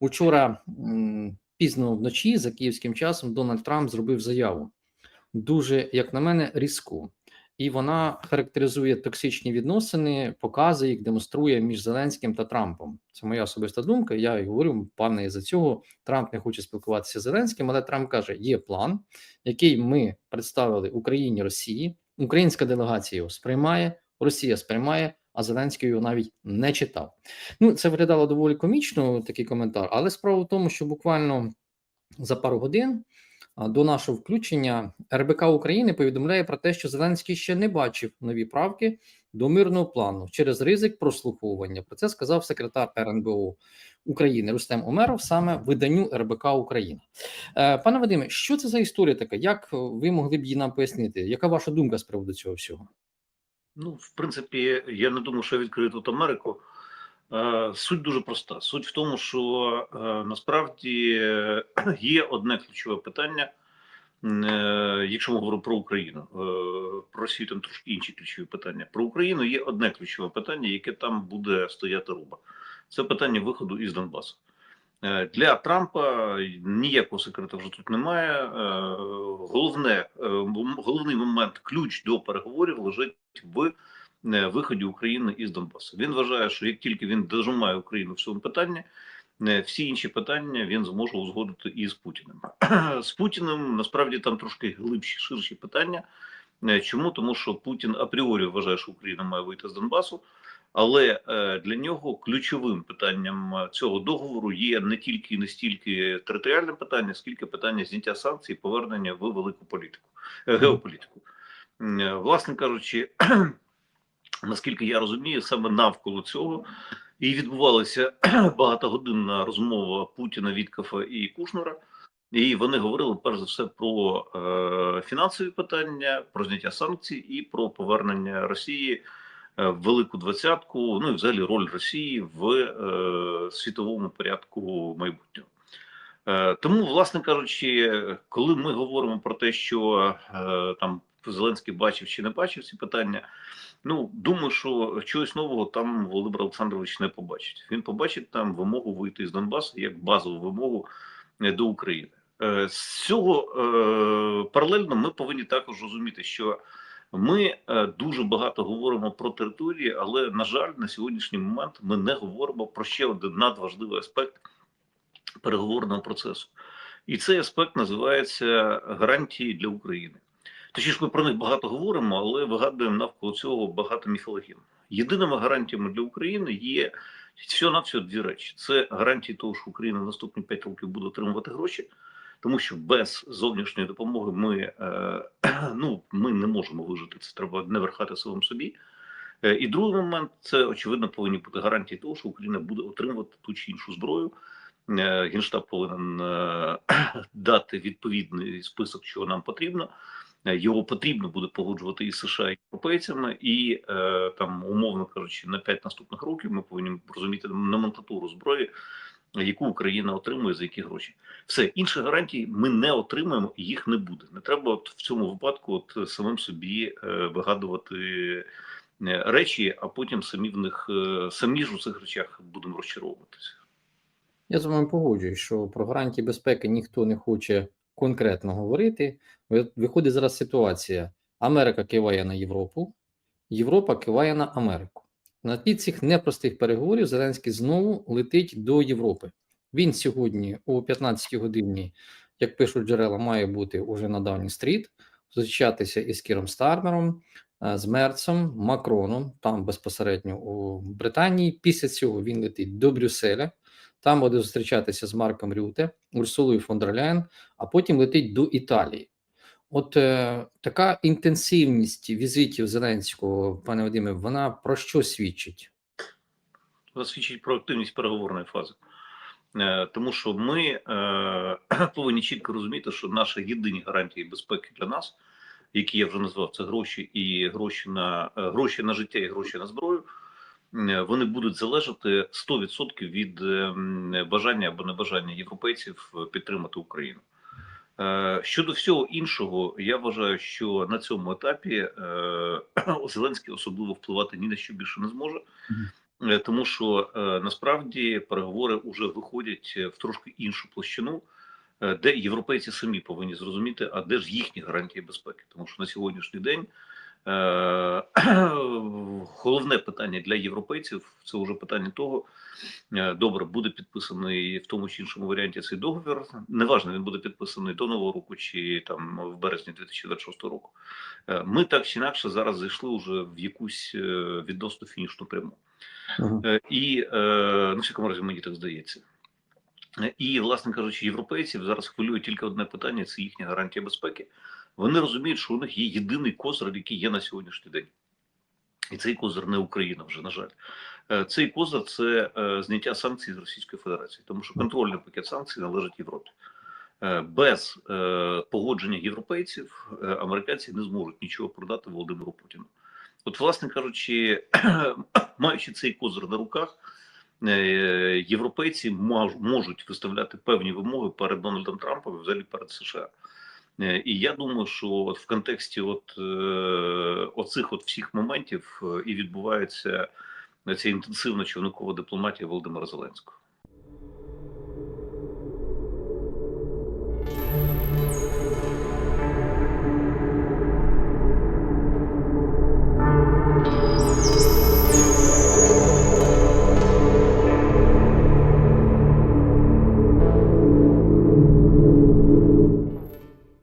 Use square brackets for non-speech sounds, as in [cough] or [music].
Учора пізно вночі за київським часом Дональд Трамп зробив заяву дуже, як на мене, різку. І вона характеризує токсичні відносини, показує їх, демонструє між Зеленським та Трампом. Це моя особиста думка. Я і говорю, певне, із за цього Трамп не хоче спілкуватися з Зеленським, але Трамп каже: є план, який ми представили Україні Росії. Українська делегація його сприймає, Росія сприймає, а Зеленський його навіть не читав. Ну, це виглядало доволі комічно, такий коментар. Але справа в тому, що буквально за пару годин до нашого включення РБК України повідомляє про те, що Зеленський ще не бачив нові правки до мирного плану через ризик прослуховування. Про це сказав секретар РНБО України Рустем Омеров саме виданню РБК Україна. Е, Пане Вадиме, що це за історія така? Як ви могли б її нам пояснити? Яка ваша думка з приводу цього всього? Ну, в принципі, я не думаю, що я відкрию тут Америку. Е, Суть дуже проста. Суть в тому, що е, насправді є одне ключове питання, е, якщо ми говоримо про Україну. Про Росію там трошки інші ключові питання. Про Україну є одне ключове питання, яке там буде стояти руба. Це питання виходу із Донбасу. Е, Для Трампа ніякого секрету вже тут немає. Е, Головне, е, головний момент, ключ до переговорів лежить в виході України із Донбасу. Він вважає, що як тільки він дожимає Україну в цьому питанні, всі інші питання він зможе узгодити із Путіним. [clears throat] З Путіним насправді там трошки глибші, ширші питання. Чому? Тому що Путін апріорі вважає, що Україна має вийти з Донбасу. Але е, для нього ключовим питанням е, цього договору є не тільки і не стільки територіальне питання, скільки питання зняття санкцій, і повернення в велику політику, е, геополітику. Власне кажучи, [clears throat] наскільки я розумію, саме навколо цього і відбувалася [clears throat] багатогодинна розмова Путіна, Віткафа і Кушнера. І вони говорили перш за все про е, фінансові питання, про зняття санкцій і про повернення Росії велику двадцятку, ну і взагалі роль Росії в е, світовому порядку майбутнього. Е, тому, власне кажучи, коли ми говоримо про те, що е, там Зеленський бачив чи не бачив ці питання, ну думаю, що чогось нового там Володимир Олександрович не побачить. Він побачить там вимогу вийти з Донбасу як базову вимогу е, до України. Е, З цього е, паралельно ми повинні також розуміти, що ми е, дуже багато говоримо про території, але на жаль, на сьогоднішній момент ми не говоримо про ще один надважливий аспект переговорного процесу. І цей аспект називається гарантії для України. Точніше, ми про них багато говоримо, але вигадуємо навколо цього багато міфологів. Єдиними гарантіями для України є всього на всього дві речі: це гарантії того, що Україна наступні 5 років буде отримувати гроші, тому що без зовнішньої допомоги ми, е, ну, ми не можемо вижити. Це треба не верхати самим собі. Е, І другий момент це очевидно повинні бути гарантії того, що Україна буде отримувати ту чи іншу зброю. Е, Генштаб повинен е, [clears throat] дати відповідний список, чого нам потрібно. Е, Його потрібно буде погоджувати і США і європейцями, і е, там, умовно кажучи, на 5 наступних років ми повинні розуміти номенклатуру зброї, яку Україна отримує за які гроші. Все інші гарантії ми не отримаємо, їх не буде. Не треба от в цьому випадку от самим собі е, вигадувати е, речі, а потім самі в них е, самі ж у цих речах будемо розчаровуватися. Я з вами погоджуюсь, що про гарантії безпеки ніхто не хоче конкретно говорити. Виходить зараз ситуація: Америка киває на Європу, Європа киває на Америку. На тлі цих непростих переговорів Зеленський знову летить до Європи. Він сьогодні о 15 годині, як пишуть джерела, має бути уже на Даунінг стріт, зустрічатися із Кіром Стармером, е, з Мерцем, Макроном, там безпосередньо у Британії. Після цього він летить до Брюсселя. Там буде зустрічатися з Марком Рюте, Урсулою фон дер Ляєн, а потім летить до Італії. От е, така інтенсивність візитів Зеленського, пане Вадиме, вона про що свідчить? Це свідчить про активність переговорної фази. Е, Тому що ми е, [clears throat] повинні чітко розуміти, що наші єдині гарантії безпеки для нас, які я вже назвав, це гроші і гроші на е, гроші на життя і гроші на зброю. е, Вони будуть залежати 100% від е, бажання або небажання європейців е, підтримати Україну. Е, Щодо всього іншого, я вважаю, що на цьому етапі е, [clears throat] Зеленський особливо впливати ні на що більше не зможе. Е, тому що насправді переговори вже виходять в трошки іншу площину, де європейці самі повинні зрозуміти, а де ж їхні гарантії безпеки, тому що на сьогоднішній день. Е, [clears throat] Головне питання для європейців це вже питання того, е, добре, буде підписаний в тому чи іншому варіанті цей договір. Неважно, він буде підписаний до нового року чи там в березні 2026 року. Е, Ми так чи інакше зараз зайшли вже в якусь відносно фінішну пряму. Е, І на всякому разі мені так здається. І, власне кажучи, європейців зараз хвилює тільки одне питання: це їхня гарантія безпеки. Вони розуміють, що у них є єдиний козир, який є на сьогоднішній день. І цей козир не Україна вже, на жаль. Е, Цей козир це е, зняття санкцій з Російської Федерації, тому що контрольний пакет санкцій належить Європі. Е, Без погодження європейців американці не зможуть нічого продати Володимиру Путіну. От, власне кажучи, [clears throat] маючи цей козир на руках, європейці можуть виставляти певні вимоги перед Дональдом Трампом і взагалі перед США. І я думаю, що от в контексті от, е, оцих от всіх моментів і відбувається ця інтенсивна човникова дипломатія Володимира Зеленського.